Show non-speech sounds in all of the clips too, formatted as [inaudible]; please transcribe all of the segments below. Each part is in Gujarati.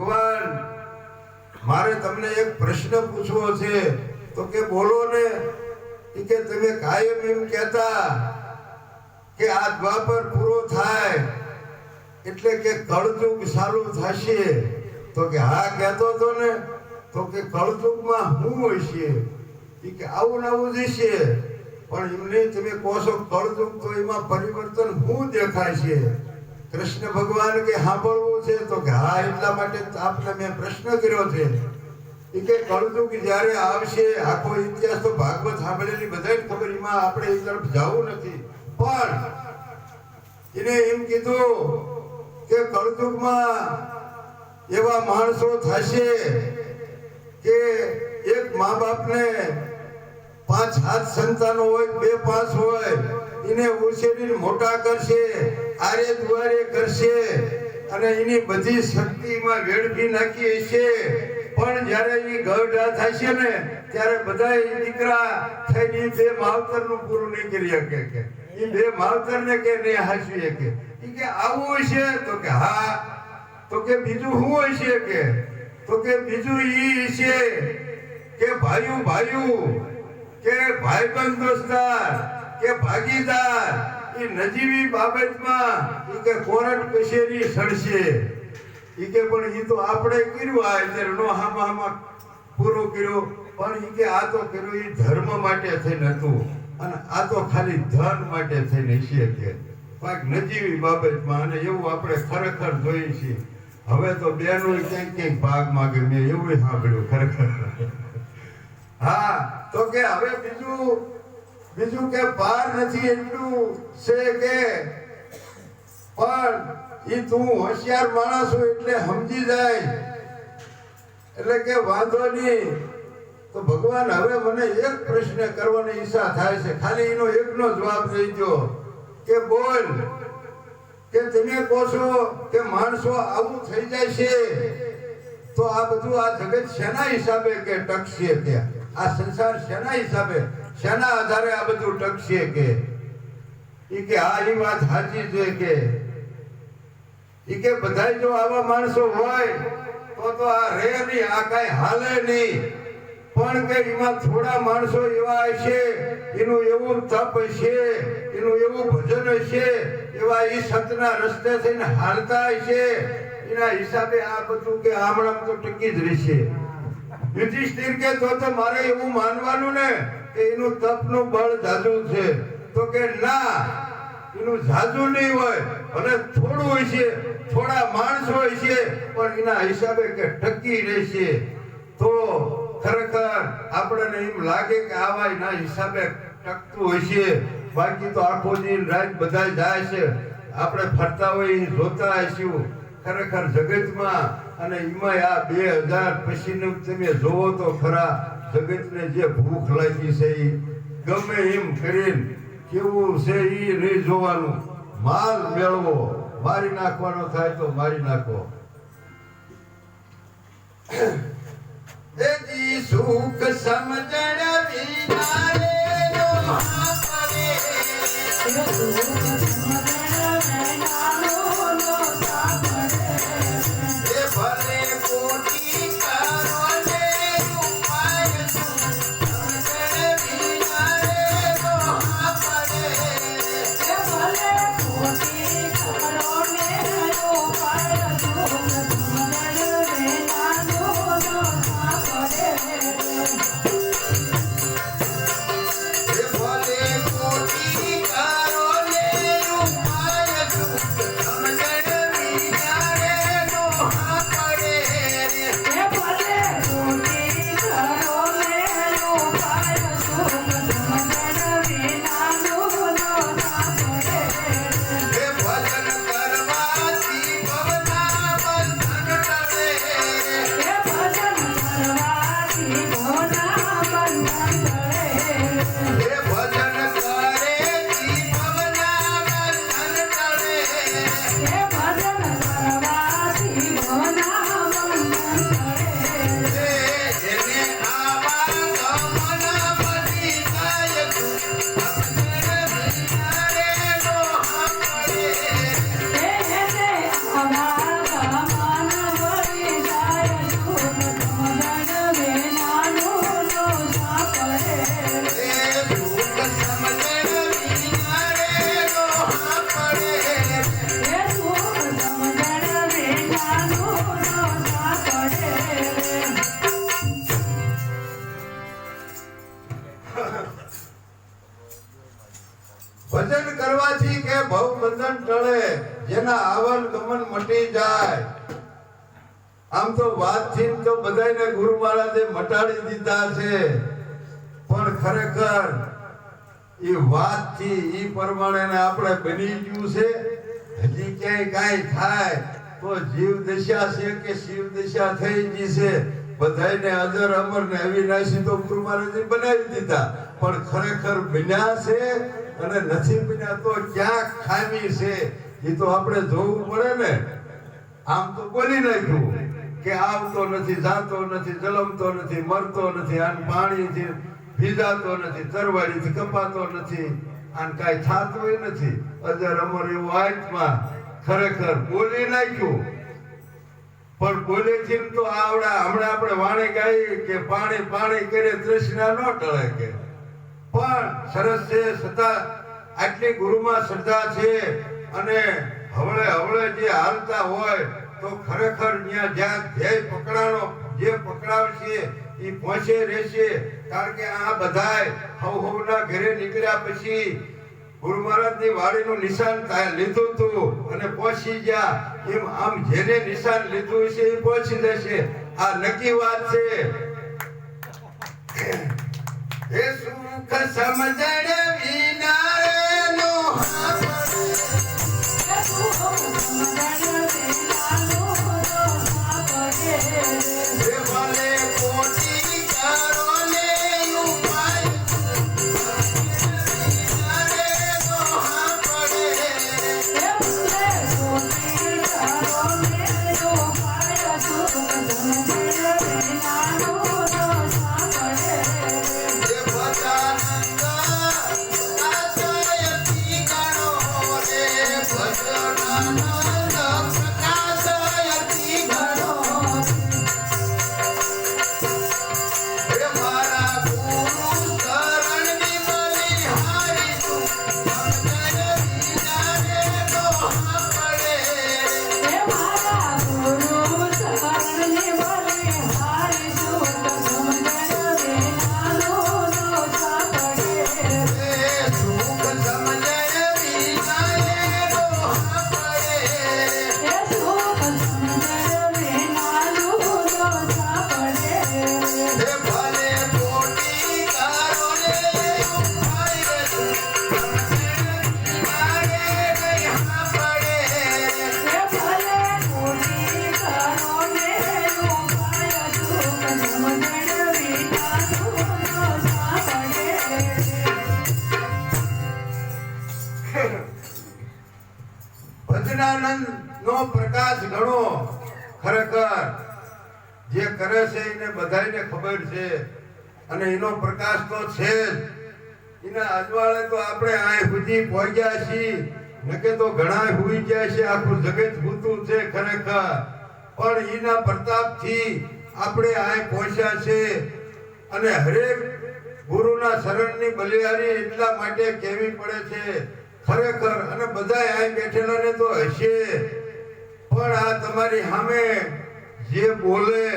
ભગવાન, મારે તમને એક પ્રશ્ન પૂછવો છે. તો કે બોલો ને. કે તમે કાયમ એમ કહેતા કે આ દ્વાપર પૂરો થાય એટલે કે કળજુગ સારું થશે. તો કે હા, કહેતો તો ને. તો કે કળજુગમાં હું હશે? ઈ કે આવું નવું જશે. પણ એમને તમે કહો છો કળજુગ તો એમાં પરિવર્તન હું દેખાય છે? કૃષ્ણ ભગવાન કે સાંભળવું છે તો કે હા, એટલા માટે આપને મેં પ્રશ્ન કર્યો છે. ઈ કે કળયુગ જ્યારે આવશે, આખો ઇતિહાસ તો ભાગવત સાંભળેલી બધાય ખબર, એમાં આપણે એ તરફ જવું નથી. પણ એને એમ કીધું કે કળતુકમાં એવા માણસો થશે કે એક મા બાપને પાંચ હાથ સંતાનો હોય, બે પાંચ હોય, એને ઉછેરીને મોટા કરશે. આરે દ્વારે કરશે અને એની બધી શક્તિમાં વેડફી નાખી હશે. પણ જ્યારે એ ગઢા થશે ને, ત્યારે બધા દીકરા થઈને બે માવતરનું પૂરું નહીં કરી શકે કે. એ બે માવતરને કે નહીં હાચવી શકે. એ કે આવું હશે તો કે હા. તો કે બીજું શું હશે કે? તો કે બીજું ઈ છે કે ભાઈયું ભાઈયું કે ભાઈબંધ દોસ્તાર, કે ભાગીદાર એ નજીવી બાબતમાં એ કે કોર્ટ કચેરી સડશે. એ કે પણ એ તો આપણે કર્યું આ અત્યારે હામાં હામા પૂરું કર્યું, પણ એ કે આ તો કર્યું એ ધર્મ માટે થઈને હતું. અને આ તો ખાલી ધન માટે થઈને છે કે. કાંઈક નજીવી બાબતમાં અને એવું આપણે ખરેખર જોઈએ છીએ. હવે તો બેનો ક્યાંક ક્યાંક ભાગ માગે, મેં એવું સાંભળ્યું ખરેખર. હા, તો કે હવે બીજું બીજું કે પાર નથી એટલું છે કે પણ એ તું હોશિયાર માણસ હોય એટલે સમજી જાય. એટલે કે વાંધો નહીં. તો ભગવાન હવે મને એક પ્રશ્ન કરવાની ઈચ્છા થાય છે. ખાલી એનો એકનો જવાબ દઈ દો કે બોલ. કે તમે કહો છો કે માણસો આવું થઈ જાય છે, તો આ બધું આ જગત શેના હિસાબે કે ટકશે ત્યાં? આ સંસાર શેના હિસાબે? શેના આધારે આ બધું ટકશે કે? ઈ કે આ ઈ વાત સાચી છે કે. ઈ કે બધાય જો આવા માણસો હોય, તો તો આ રે નહીં, આ કઈ હાલે નહીં. પણ કે એમાં થોડા માણસો એવા હશે, એનું એવું તપ છે એનું એવું ભજન છે એવા ઈ સંતના રસ્તે થઈને હાલતા હશે. એના હિસાબે આ બધું કે આમણામ તો ટકી જ રહેશે. યુધિષ્ઠિર કે તો તો મારે એવું માનવાનું ને એનું તપનું બળ જાજુ છે. તો કે ના, એનું જાજુ નહીં હોય. અને થોડું હોય છે, થોડા માણસ હોય છે, પણ એના હિસાબે કે ટકી રહેશે. તો ખરેખર આપણને એમ લાગે કે આવા એના હિસાબે ટકતું હોય છે. બાકી તો આખો દિન રાત બધા જાય છે. આપણે ફરતા હોય જોતા હશું ખરેખર જગતમાં અને એમાં આ બે હજાર પછીનું તમે જોવો તો ખરા જગતને જે ભૂખ લાગી છે એ ગમે એમ કરીને કેવું છે એ નહીં જોવાનું. માલ મેળવો. મારી નાખવાનો થાય તો મારી નાખો. [coughs] એજી સુખ સમજણ વિના રે ભજન કરવાથી કે ભવ બંધન ટળે, જેના આવન ગમન મટી જાય. આમ તો વાતથી તો બધાને ગુરુ મહારાજે મટાડી દીધા છે. પણ ખરેખર એ વાતથી એ પ્રમાણે આપણે બની ગયું છે. હજી ક્યાંય કાંઈ થાય, તો જીવ દશા છે કે શિવ દશા થઈ ગઈ છે. બધાને અજર અમર ને અવિનાશી તો ગુરુ મહારાજે બનાવી દીધા. પણ ખરેખર બન્યા છે અને નથી બન્યા તો ક્યાં ખામી છે એ તો આપણે જોવું પડે ને. આમ તો બોલી નાખ્યું કે આવતો નથી, જાતો નથી, જલમતો નથી, મરતો નથી, આન પાણીથી ભીજાતો નથી તરવાડીથી કપાતો નથી, આન કાંઈ થતું નથી. અજર અમર એવું આત્મા ખરેખર બોલી નાખ્યું. પણ બોલેથી તો આવડા, હમણાં આપણે વાણે ગાઈ કે પાણી પાણી કરે, તૃષ્ણા ન ટળે કે. પણ સરસ છે છતાં આટલી ગુરુમાં શ્રદ્ધા છે અને હવળે હવળે જે હાલતા હોય તો ખરેખર ત્યાં જ્યાં ધ્યેય પકડાનો જે પકડાવશે એ પહોંચે રહેશે. કારણ કે આ બધાય હવ હવના ઘરે નીકળ્યા પછી ગુરુ મહારાજની વાડીનું નિશાન લીધું હતું અને પહોંચી ગયા. એમ આમ જેને નિશાન લીધું છે એ પહોંચી જશે. આ નક્કી વાત છે. સુખ સમજણ વિના ભજનાનંદ નો પ્રકાશ ઘણો ખરેખર. જે કરે છે એને બધાને ખબર છે. અને એનો પ્રકાશ તો છે જ. એના અજવાળે તો આપણે આ સુધી પહોંચ્યા છીએ. નકે તો ઘણા હુઈ ગયા છે. આખું જગત ભૂતું છે ખરેખર. પણ એના પ્રતાપથી આપણે આ પહોંચ્યા છે. અને હરેક ગુરુના શરણની બલિયારી એટલા માટે કેવી પડે છે. ખરેખર અને બધા અહીં બેઠેલાને તો હશે. પણ આ તમારી સામે જે બોલે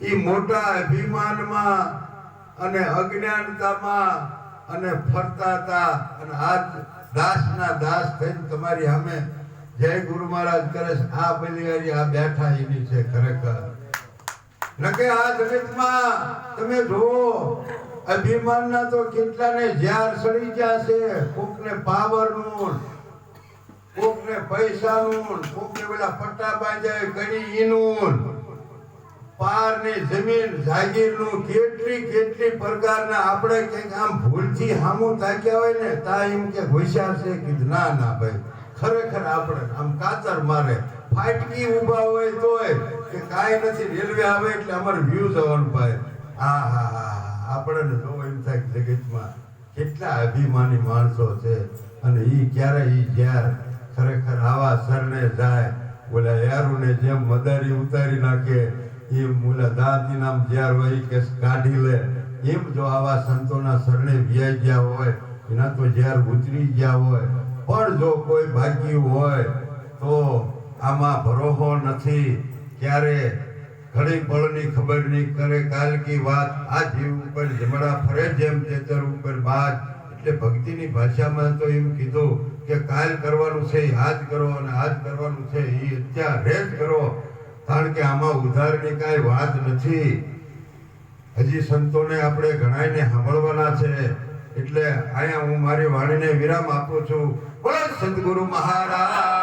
એ મોટા અભિમાનમાં અને અજ્ઞાનતામાં અને ફરતા હતા અને આ દાસના દાસ થઈને તમારી સામે જય ગુરુ મહારાજ કરે છે. આ બલિહારી આ બેઠા એની છે ખરેખર. નકે આ જગતમાં તમે જુઓ અભિમાનના તો કેટલાને ઝાર સડી ગયા છે કોકને પાવરનું, કોકને પૈસાનું, કોકને પેલા પટ્ટા બાંધ્યા કડી ઈનું પારની જમીન જાગીરનું કેટલી કેટલી પ્રકારના આપણે કંઈક આમ ભૂલથી હામો તાક્યા હોય ને, તા એમ કે હોશિયાર છે કે ના ના ભાઈ. ખરેખર આપણે આમ કાતર મારે. ફાટકી ઊભા હોય તોય કે કાંઈ નથી. રેલવે આવે એટલે અમારે વ્યૂ જવાનું ભાઈ. હા હા હા આપણને જો એમ થાય જગતમાં કેટલા અભિમાની માણસો છે. અને એ ક્યારે એ જ્યાર ખરેખર આવા સરને જાય, ઓલા યારુને જેમ મદારી ઉતારી નાખે, એમ ઓલા દાદી નામ જ્યાર હોય કે કાઢી લે, એમ જો આવા સંતોના શરણે વ્યાઈ ગયા હોય, એના તો ઝેર ઉતરી ગયા હોય, પણ જો કોઈ ભાગ્યું હોય, તો આમાં ભરોહો નથી. ક્યારે ઘડી બળની ખબર નહીં કરે, કાલ કી વાત આ જીવ ઉપર જમણા ફરે જેમ ચેતર ઉપર બાદ એટલે ભક્તિની ભાષામાં તો એમ કીધું કે કાલ કરવાનું છે આજ કરો અને આજ કરવાનું છે એ અત્યારે જ કરો. કારણ કે આમાં ઉધારની કાંઈ વાત નથી. હજી સંતોને આપણે ઘણાયને સાંભળવાના છે. એટલે અહીંયા હું મારી વાણીને વિરામ આપું છું. બોલો સદગુરુ મહારાજ!